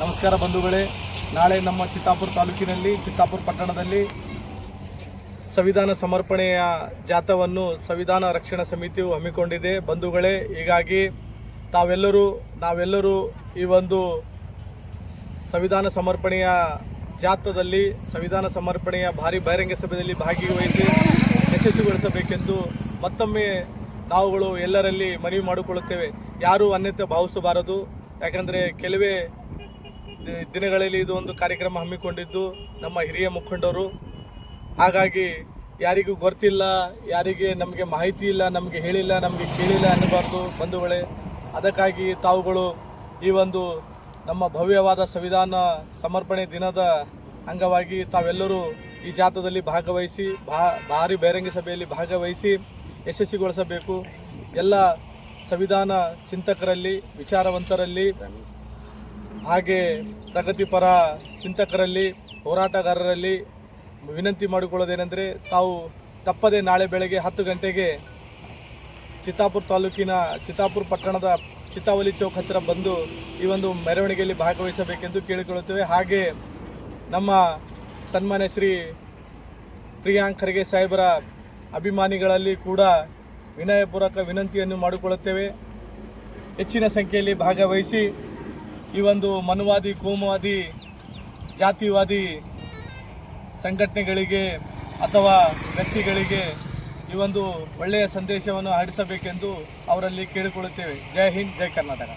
ನಮಸ್ಕಾರ ಬಂಧುಗಳೇ. ನಾಳೆ ನಮ್ಮ ಚಿತ್ತಾಪುರ ತಾಲೂಕಿನಲ್ಲಿ, ಚಿತ್ತಾಪುರ ಪಟ್ಟಣದಲ್ಲಿ ಸಂವಿಧಾನ ಸಮರ್ಪಣೆಯ ಜಾಥವನ್ನು ಸಂವಿಧಾನ ರಕ್ಷಣಾ ಸಮಿತಿಯು ಹಮ್ಮಿಕೊಂಡಿದೆ. ಬಂಧುಗಳೇ, ಹೀಗಾಗಿ ತಾವೆಲ್ಲರೂ, ನಾವೆಲ್ಲರೂ ಈ ಒಂದು ಸಂವಿಧಾನ ಸಮರ್ಪಣೆಯ ಜಾಥದಲ್ಲಿ, ಸಂವಿಧಾನ ಸಮರ್ಪಣೆಯ ಭಾರಿ ಬಹಿರಂಗ ಸಭೆಯಲ್ಲಿ ಭಾಗಿವಹಿಸಿ ಯಶಸ್ವಿಗೊಳಿಸಬೇಕೆಂದು ಮತ್ತೊಮ್ಮೆ ನಾವುಗಳು ಎಲ್ಲರಲ್ಲಿ ಮನವಿ ಮಾಡಿಕೊಳ್ಳುತ್ತೇವೆ. ಯಾರೂ ಅನ್ಯತೆ ಭಾವಿಸಬಾರದು. ಯಾಕಂದರೆ ಕೆಲವೇ ದಿನಗಳಲ್ಲಿ ಇದು ಒಂದು ಕಾರ್ಯಕ್ರಮ ಹಮ್ಮಿಕೊಂಡಿದ್ದು ನಮ್ಮ ಹಿರಿಯ ಮುಖಂಡರು. ಹಾಗಾಗಿ ಯಾರಿಗೂ ಗೊತ್ತಿಲ್ಲ, ಯಾರಿಗೆ ನಮಗೆ ಮಾಹಿತಿ ಇಲ್ಲ, ನಮಗೆ ಹೇಳಿಲ್ಲ, ನಮಗೆ ಕೇಳಿಲ್ಲ ಅನ್ನಬಾರ್ದು ಬಂಧುಗಳೇ. ಅದಕ್ಕಾಗಿ ತಾವುಗಳು ಈ ಒಂದು ನಮ್ಮ ಭವ್ಯವಾದ ಸಂವಿಧಾನ ಸಮರ್ಪಣೆ ದಿನದ ಅಂಗವಾಗಿ ತಾವೆಲ್ಲರೂ ಈ ಜಾಥಾದಲ್ಲಿ ಭಾಗವಹಿಸಿ ಭಾ ಭಾರಿ ಸಭೆಯಲ್ಲಿ ಭಾಗವಹಿಸಿ ಯಶಸ್ವಿಗೊಳಿಸಬೇಕು. ಎಲ್ಲ ಸಂವಿಧಾನ ಚಿಂತಕರಲ್ಲಿ, ವಿಚಾರವಂತರಲ್ಲಿ ಹಾಗೆ ಪ್ರಗತಿಪರ ಚಿಂತಕರಲ್ಲಿ, ಹೋರಾಟಗಾರರಲ್ಲಿ ವಿನಂತಿ ಮಾಡಿಕೊಳ್ಳೋದೇನೆಂದರೆ ತಾವು ತಪ್ಪದೆ ನಾಳೆ ಬೆಳಗ್ಗೆ ಹತ್ತು ಗಂಟೆಗೆ ಚಿತ್ತಾಪುರ ತಾಲೂಕಿನ ಚಿತ್ತಾಪುರ ಪಟ್ಟಣದ ಚಿತ್ತಾವಲಿ ಚೌಕ್ ಹತ್ತಿರ ಬಂದು ಈ ಒಂದು ಮೆರವಣಿಗೆಯಲ್ಲಿ ಭಾಗವಹಿಸಬೇಕೆಂದು ಕೇಳಿಕೊಳ್ಳುತ್ತೇವೆ. ಹಾಗೆ ನಮ್ಮ ಸನ್ಮಾನ್ಯ ಶ್ರೀ ಪ್ರಿಯಾಂಕ್ ಖರ್ಗೆ ಸಾಹೇಬರ ಅಭಿಮಾನಿಗಳಲ್ಲಿ ಕೂಡ ವಿನಯಪೂರ್ವಕ ವಿನಂತಿಯನ್ನು ಮಾಡಿಕೊಳ್ಳುತ್ತೇವೆ. ಹೆಚ್ಚಿನ ಸಂಖ್ಯೆಯಲ್ಲಿ ಭಾಗವಹಿಸಿ ಈ ಒಂದು ಮನುವಾದಿ, ಕೋಮುವಾದಿ, ಜಾತಿವಾದಿ ಸಂಘಟನೆಗಳಿಗೆ ಅಥವಾ ವ್ಯಕ್ತಿಗಳಿಗೆ ಈ ಒಂದು ಒಳ್ಳೆಯ ಸಂದೇಶವನ್ನು ಹರಡಿಸಬೇಕೆಂದು ಅವರಲ್ಲಿ ಕೇಳಿಕೊಳ್ಳುತ್ತೇವೆ. ಜೈ ಹಿಂದ್, ಜೈ ಕರ್ನಾಟಕ.